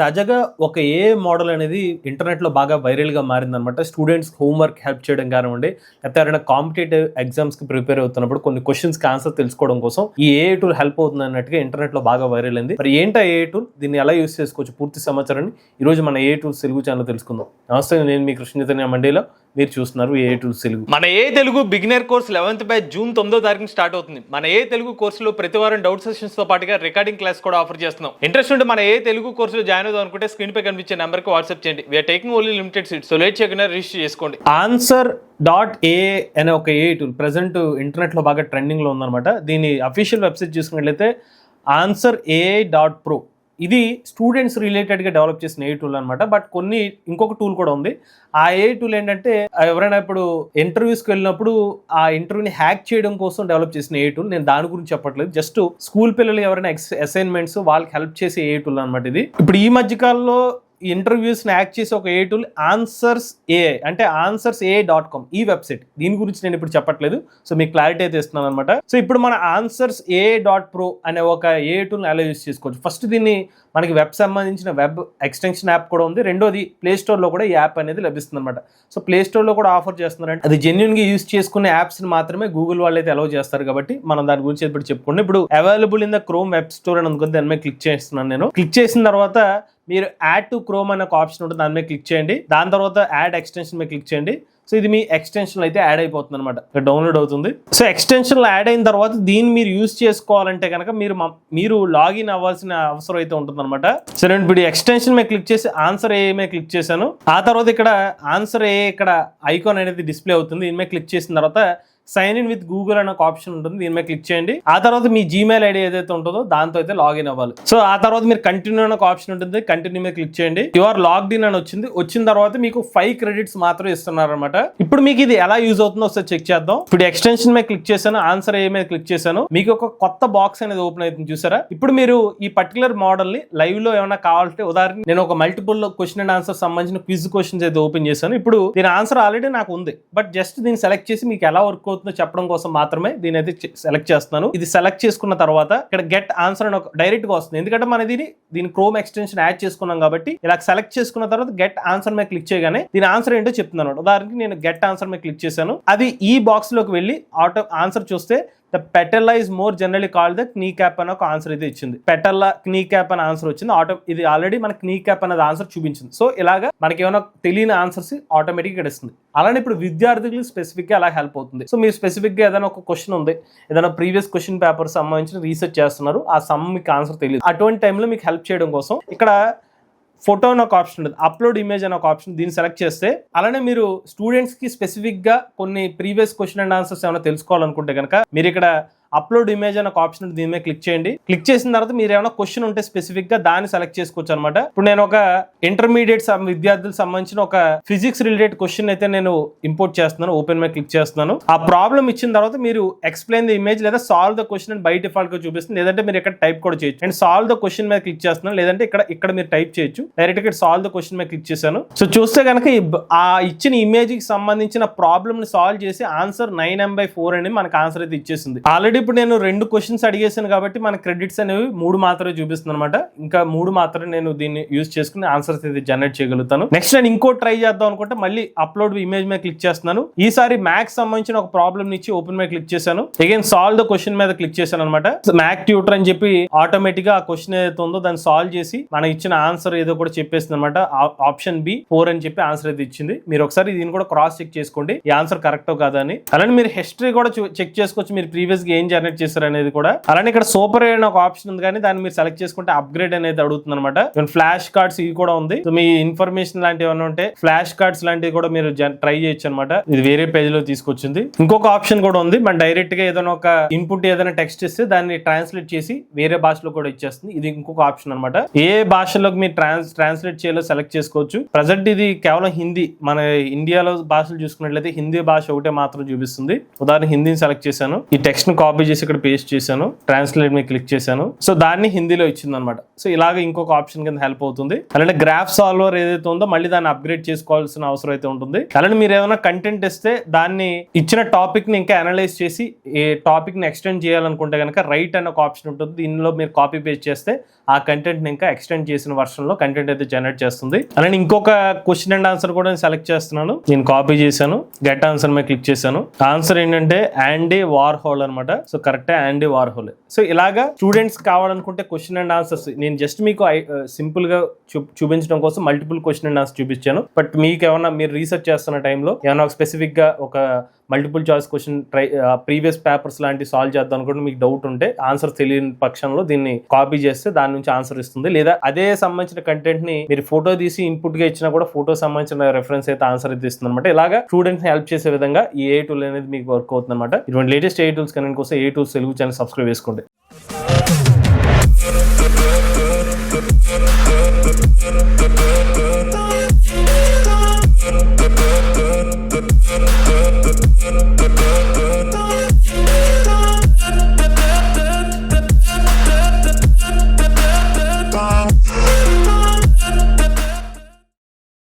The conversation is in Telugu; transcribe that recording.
తాజాగా ఒక ఏ మోడల్ అనేది ఇంటర్నెట్లో బాగా వైరల్గా మారిందనమాట స్టూడెంట్స్ హోంవర్క్ హెల్ప్ చేయడం కానివ్వండి లేకపోతే ఎవరైనా కాంపిటేటివ్ ఎగ్జామ్స్కి ప్రిపేర్ అవుతున్నప్పుడు కొన్ని క్వశ్చన్స్కి ఆన్సర్ తెలుసుకోవడం కోసం ఈ ఏ టూల్ హెల్ప్ అవుతుంది అన్నట్టుగా ఇంటర్నెట్లో బాగా వైరల్ అయింది. మరి ఏంటి ఏ టూల్ దీన్ని ఎలా యూస్ చేసుకోవచ్చు? పూర్తి సమాచారాన్ని ఈరోజు మన ఏ టూల్స్ తెలుగు ఛానల్ తెలుసుకుందాం. నమస్తే నేను మీ కృష్ణ చైతన్య మండీలో. మీరు చూస్తున్నారు ఏ టూల్స్ తెలుగు. మన A Telugu beginner course eleventh batch June తొమ్మిదో తారీఖున స్టార్ట్ అవుతుంది. మన ఏ తెలుగు కోర్సులో ప్రతి వారం డౌట్ సెషన్స్తో పాటుగా రికార్డింగ్ క్లాస్ కూడా ఆఫర్ చేస్తున్నాం. ఇంట్రెస్ట్ ఉంటే మన ఏ తెలుగు కోర్సులో జాయిన్ అవుదాం అనుకుంటే స్క్రీన్ పై కనిపించే నెంబర్కి వాట్సాప్ చేయండి we're taking only limited seats so late చేయకుండా రిజిస్టర్ చేసుకోండి ఆన్సర్ డాట్ ఏ అనే ఒక ఏ టూల్ ప్రజెంట్ ఇంటర్నెట్లో బాగా ట్రెండింగ్లో ఉందన్నమాట. దీని అఫీషియల్ వెబ్సైట్ చూసుకున్నట్లయితే ఆన్సర్ ఏ డాట్ ప్రో ఇది స్టూడెంట్స్ రిలేటెడ్గా డెవలప్ చేసిన ఏ టూల్ అనమాట బట్ కొన్ని ఇంకొక టూల్ కూడా ఉంది. ఆ ఏ టూల్ ఏంటంటే ఎవరైనా ఇప్పుడు ఇంటర్వ్యూస్కి వెళ్ళినప్పుడు ఆ ఇంటర్వ్యూని హ్యాక్ చేయడం కోసం డెవలప్ చేసిన ఏ టూల్ నేను దాని గురించి చెప్పట్లేదు. జస్ట్ స్కూల్ పిల్లలు ఎవరైనా ఎక్స్ అసైన్మెంట్స్ వాళ్ళకి హెల్ప్ చేసే ఏ టూల్ అనమాట ఇది. ఇప్పుడు ఈ మధ్యకాలంలో ఇంటర్వ్యూస్ని యాక్ట్ చేసే ఒక ఏ టూల్ ఆన్సర్స్ ఏ అంటే ఆన్సర్స్ ఏ డాట్ కామ్ ఈ వెబ్సైట్. దీని గురించి నేను ఇప్పుడు చెప్పట్లేదు. సో మీకు క్లారిటీ అయితే ఇస్తున్నాను అనమాట సో ఇప్పుడు మన ఆన్సర్స్ ఏ డాట్ ప్రో అనే ఒక ఏ టూల్ని ఎలా యూస్ చేసుకోవచ్చు. ఫస్ట్ దీన్ని మనకి వెబ్ సంబంధించిన వెబ్ ఎక్స్టెన్షన్ యాప్ కూడా ఉంది. రెండోది ప్లే స్టోర్లో కూడా ఈ యాప్ అనేది లభిస్తుంది అనమాట సో ప్లే స్టోర్లో కూడా ఆఫర్ చేస్తున్నారంటే అది జెన్యున్గా యూస్ చేసుకునే యాప్స్ని మాత్రమే గూగుల్ వాళ్ళు అయితే అలౌ చేస్తారు కాబట్టి మనం దాని గురించి ఇప్పుడు చెప్పుకోండి. ఇప్పుడు available in the Chrome web store అని అనుకుంటే దాని మీద క్లిక్ చేస్తున్నాను నేను. క్లిక్ చేసిన తర్వాత మీరు యాడ్ టు క్రోమ్ అనే ఒక ఆప్షన్ ఉంటుంది దాని మీద క్లిక్ చేయండి. దాని తర్వాత యాడ్ ఎక్స్టెన్షన్ మీద క్లిక్ చేయండి. సో ఇది మీ ఎక్స్టెన్షన్ అయితే యాడ్ అయిపోతుంది అనమాట డౌన్లోడ్ అవుతుంది. సో ఎక్స్టెన్షన్లో యాడ్ అయిన తర్వాత దీన్ని మీరు యూస్ చేసుకోవాలంటే కనుక మీరు మ- మీరు లాగిన్ అవ్వాల్సిన అవసరం అయితే ఉంటుంది అనమాట సో నేను ఇప్పుడు ఎక్స్టెన్షన్ మీద క్లిక్ చేసి ఆన్సర్ ఏ మీద క్లిక్ చేశాను. ఆ తర్వాత ఇక్కడ ఆన్సర్ ఏ ఇక్కడ ఐకాన్ అనేది డిస్ప్లే అవుతుంది. దీని మీద క్లిక్ చేసిన తర్వాత సైన్ ఇన్ విత్ గూగుల్ అనే ఒక ఆప్షన్ ఉంటుంది. దీని మీద క్లిక్ చేయండి. ఆ తర్వాత మీ జీమెయిల్ ఐడి ఏదైతే ఉంటుందో దాంతో అయితే లాగిన్ అవ్వాలి. సో ఆ తర్వాత మీరు కంటిన్యూ అనే ఒక ఆప్షన్ ఉంటుంది. కంటిన్యూ మీద క్లిక్ చేయండి. యువర్ లాగ్డ్ ఇన్ అని వచ్చింది. వచ్చిన తర్వాత మీకు ఫైవ్ క్రెడిట్స్ మాత్రం ఇస్తున్నారు అనమాట ఇప్పుడు మీకు ఇది ఎలా యూజ్ అవుతుందో ఒకసారి చెక్ చేద్దాం. ఇప్పుడు ఎక్స్టెన్షన్ మీద క్లిక్ చేశాను. ఆన్సర్ ఏ మీద క్లిక్ చేశాను. మీకు ఒక కొత్త బాక్స్ అనేది ఓపెన్ అవుతుంది చూసారా? ఇప్పుడు మీరు ఈ పర్టికులర్ మోడల్ని లైవ్లో ఏమైనా కావాలంటే ఉదాహరణ నేను ఒక మల్టిపుల్ క్వశ్చన్ అండ్ ఆన్సర్ సంబంధించిన క్విజ్ క్వశ్చన్స్ అయితే ఓపెన్ చేశాను. ఇప్పుడు దీని ఆన్సర్ ఆల్రెడీ నాకు ఉంది. బట్ జస్ట్ దీన్ని సెలెక్ట్ చేసి మీకు ఎలా వర్క్ అవుతుందో చెప్పడం కోసం మాత్రమే దీని అయితే సెలెక్ట్ చేస్తున్నాను. ఇది సెలెక్ట్ చేసుకున్న తర్వాత ఇక్కడ గెట్ ఆన్సర్ అని ఒక డైరెక్ట్గా వస్తుంది. ఎందుకంటే మన దీని దీని క్రోమ్ ఎక్స్టెన్షన్ యాడ్ చేసుకున్నాం కాబట్టి ఇలా సెలెక్ట్ చేసుకున్న తర్వాత గెట్ ఆన్సర్ మీద క్లిక్ చేయగానే దీని ఆన్సర్ ఏంటో చెప్తున్నాను ఉదాహరణకి నేను గెట్ ఆన్సర్ మీద క్లిక్ చేశాను. అది ఈ బాక్స్లోకి వెళ్ళి ఆటో ఆన్సర్ చూస్తే the patella is more generally call the kneecap అని ఒక ఆన్సర్ అయితే ఇచ్చింది. పెటల్లా క్నీ క్యాప్ అని ఆన్సర్ వచ్చింది. ఆటో ఇది ఆల్రెడీ మన క్నీ క్యాప్ అనేది ఆన్సర్ చూపించింది. సో ఇలాగా మనకి ఏమైనా తెలియని ఆన్సర్స్ ఆటోమేటిక్గా ఇస్తుంది అలానే ఇప్పుడు విద్యార్థులకు స్పెసిఫిక్గా అలా హెల్ప్ అవుతుంది? సో మీరు స్పెసిఫిక్గా ఏదైనా ఒక క్వశ్చన్ ఉంది ఏదైనా ప్రీవియస్ క్వశ్చన్ పేపర్ సంబంధించిన రీసెర్చ్ చేస్తున్నారు ఆ సమ్ మీకు ఆన్సర్ తెలియదు అటువంటి టైంలో మీకు హెల్ప్ చేయడం కోసం ఇక్కడ ఫోటో అని ఒక ఆప్షన్ ఉంటుంది అప్లోడ్ ఇమేజ్ అని ఒక ఆప్షన్ దీన్ని సెలెక్ట్ చేస్తే అలానే మీరు స్టూడెంట్స్కి స్పెసిఫిక్గా కొన్ని ప్రీవియస్ క్వశ్చన్ అండ్ ఆన్సర్స్ ఏమైనా తెలుసుకోవాలనుకుంటే కనుక మీరు ఇక్కడ అప్లోడ్ ఇమేజ్ అనే ఒక ఆప్షన్ ఉంటుంది దీని మీద క్లిక్ చేయండి. క్లిక్ చేసిన తర్వాత మీరు ఏమైనా క్వశ్చన్ ఉంటే స్పెసిఫిక్గా దాన్ని సెలెక్ట్ చేసుకోవచ్చు అనమాట ఇప్పుడు నేను ఒక ఇంటర్మీడియట్ విద్యార్థులకు సంబంధించిన ఒక ఫిజిక్స్ రిలేటెడ్ క్వశ్చన్ అయితే నేను ఇంపోర్ట్ చేస్తున్నాను ఓపెన్ మీద క్లిక్ చేస్తున్నాను. ఆ ప్రాబ్లం ఇచ్చిన తర్వాత మీరు ఎక్స్ప్లెయిన్ ద ఇమేజ్ లేదా సాల్వ్ ద క్వశ్చన్ అని బై డిఫాల్ట్గా చూపిస్తుంది. లేదంటే మీరు ఇక్కడ టైప్ కూడా చేయొచ్చు. అండ్ సాల్వ్ ద క్వశ్చన్ మీద క్లిక్ చేస్తున్నాను. లేదంటే ఇక్కడ ఇక్కడ మీరు టైప్ చేయొచ్చు. డైరెక్ట్ ఇక్కడ సాల్వ్ ద క్వశ్చన్ మీద క్లిక్ చేశాను. సో చూస్తే కనుక ఆ ఇచ్చిన ఇమేజ్కి సంబంధించిన ప్రాబ్లమ్ని సాల్వ్ చేసి answer nine M by four అని మనకు ఆన్సర్ అయితే ఇచ్చేసింది. ఆల్రెడీ ఇప్పుడు నేను రెండు క్వశ్చన్స్ అడిగేసాను కాబట్టి మన క్రెడిట్స్ అనేవి మూడు మాత్రమే చూపిస్తుంది అనమాట ఇంకా మూడు మాత్రమే నేను దీన్ని యూజ్ చేసుకుని ఆన్సర్స్ అయితే జనరేట్ చేయగలుగుతాను. నెక్స్ట్ నేను ఇంకో ట్రై చేద్దాం అనుకుంటే మళ్ళీ అప్లోడ్ ఇమేజ్ మీద క్లిక్ చేస్తున్నాను. ఈసారి మ్యాథ్స్ సంబంధించిన ఒక ప్రాబ్లమ్ ఇచ్చి ఓపెన్ మీద క్లిక్ చేశాను. అగైన్ సాల్వ్ ద క్వశ్చన్ మీద క్లిక్ చేశాను అనమాట మ్యాక్ ట్యూటర్ అని చెప్పి ఆటోమేటిక్గా ఆ క్వశ్చన్ ఏదైతే ఉందో దాన్ని సాల్వ్ చేసి మనకి ఇచ్చిన ఆన్సర్ ఏదో కూడా చెప్పేస్తుంది అనమాట ఆప్షన్ బి ఫోర్ అని చెప్పి ఆన్సర్ అయితే ఇచ్చింది. మీరు ఒకసారి దీన్ని కూడా క్రాస్ చెక్ చేసుకోండి. ఈ ఆన్సర్ కరెక్టో కాదా అని. అలానే మీరు హిస్టరీ కూడా చెక్ చేసుకోవచ్చు. మీరు ప్రీవియస్గా ఏం జనరేట్ చేశారు అనేది కూడా. అలానే ఇక్కడ సూపర్ అనే ఒక ఆప్షన్ ఉంది కానీ దాన్ని మీరు సెలెక్ట్ చేసుకుంటే అప్గ్రేడ్ అనేది అడుగుతుంది అనమాట ఫ్లాష్ కార్డ్స్ ఇవి కూడా ఉంది. సో మీ ఇన్ఫర్మేషన్ లాంటివి ఏమైనా ఉంటే ఫ్లాష్ కార్డ్స్ లాంటివి కూడా మీరు ట్రై చేయొచ్చు అనమాట ఇది వేరే పేజ్లో తీసుకొచ్చింది. ఇంకొక ఆప్షన్ కూడా ఉంది. మన డైరెక్ట్గా ఏదైనా ఒక ఇన్పుట్ ఏదైనా టెక్స్ట్ ఇస్తే దాన్ని ట్రాన్స్లేట్ చేసి వేరే భాషలో కూడా ఇచ్చేస్తుంది. ఇది ఇంకొక ఆప్షన్ అనమాట ఏ భాషలోకి మీరు ట్రాన్స్ ట్రాన్స్లేట్ చేయాలో సెలెక్ట్ చేసుకోవచ్చు. ప్రజెంట్ ఇది కేవలం హిందీ. మన ఇండియాలో భాషలు చూసుకున్నట్లయితే హిందీ భాష ఒకటే మాత్రం చూపిస్తుంది. ఉదాహరణ హిందీని సెలెక్ట్ చేశాను. ఈ టెక్స్ట్ని కాపీ కాపీ చేసి ఇక్కడ పేస్ట్ చేశాను ట్రాన్స్లేట్ మీద క్లిక్ చేశాను. సో దాన్ని హిందీలో ఇచ్చింది అనమాట సో ఇలాగ ఇంకొక ఆప్షన్ కింద హెల్ప్ అవుతుంది. అలాంటి గ్రాఫ్ సాల్వర్ ఏదైతే ఉందో మళ్ళీ దాన్ని అప్గ్రేడ్ చేసుకోవాల్సిన అవసరం అయితే ఉంటుంది. అలాంటి మీరు ఏమైనా కంటెంట్ ఇస్తే దాన్ని ఇచ్చిన టాపిక్ని ఇంకా అనలైజ్ చేసి ఏ టాపిక్ని ఎక్స్టెండ్ చేయాలనుకుంటే కనుక రైట్ అనే ఒక ఆప్షన్ ఉంటుంది. దీనిలో మీరు కాపీ పేస్ట్ చేస్తే ఆ కంటెంట్ని ఇంకా ఎక్స్టెండ్ చేసిన వర్షన్లో కంటెంట్ అయితే జనరేట్ చేస్తుంది. అలానే ఇంకొక క్వశ్చన్ అండ్ ఆన్సర్ కూడా నేను సెలెక్ట్ చేస్తున్నాను. నేను కాపీ చేశాను గెట్ ఆన్సర్ మీద క్లిక్ చేశాను. ఆన్సర్ ఏంటంటే యాండీ వార్ హోల్ అనమాట so correct Andy Warhol. So ఇలాగా స్టూడెంట్స్ కావాలనుకుంటే క్వశ్చన్ అండ్ ఆన్సర్స్ నేను జస్ట్ మీకు సింపుల్గా చూ- చూపించడం కోసం మల్టిపుల్ క్వశ్చన్ అండ్ ఆన్సర్ చూపించాను. బట్ మీకు ఏమన్నా మీరు రీసెర్చ్ చేస్తున్న టైంలో ఏమైనా ఒక స్పెసిఫిక్గా ఒక multiple choice question try previous papers లాంటివి సాల్వ్ చేద్దాం అనుకుంటే మీకు డౌట్ ఉంటే ఆన్సర్ తెలియని పక్షంలో దీన్ని కాపీ చేస్తే దాని నుంచి ఆన్సర్ ఇస్తుంది. లేదా అదే సంబంధించిన కంటెంట్ని మీరు ఫోటో తీసి ఇన్పుట్గా ఇచ్చినా కూడా ఫోటో సంబంధించిన రెఫరెన్స్ అయితే ఆన్సర్ అయితే ఇస్తుంది అనమాట ఇలాగా స్టూడెంట్స్ హెల్ప్ చేసే విధంగా ఈ ఏ టూల్ అనేది మీకు వర్క్ అవుతుంది అనమాట ఇటువంటి లేటెస్ట్ ఏ టూల్స్ కనెక్ట్ కోసం నచ్చితే A to Telugu channel subscribe చేసుకోండి.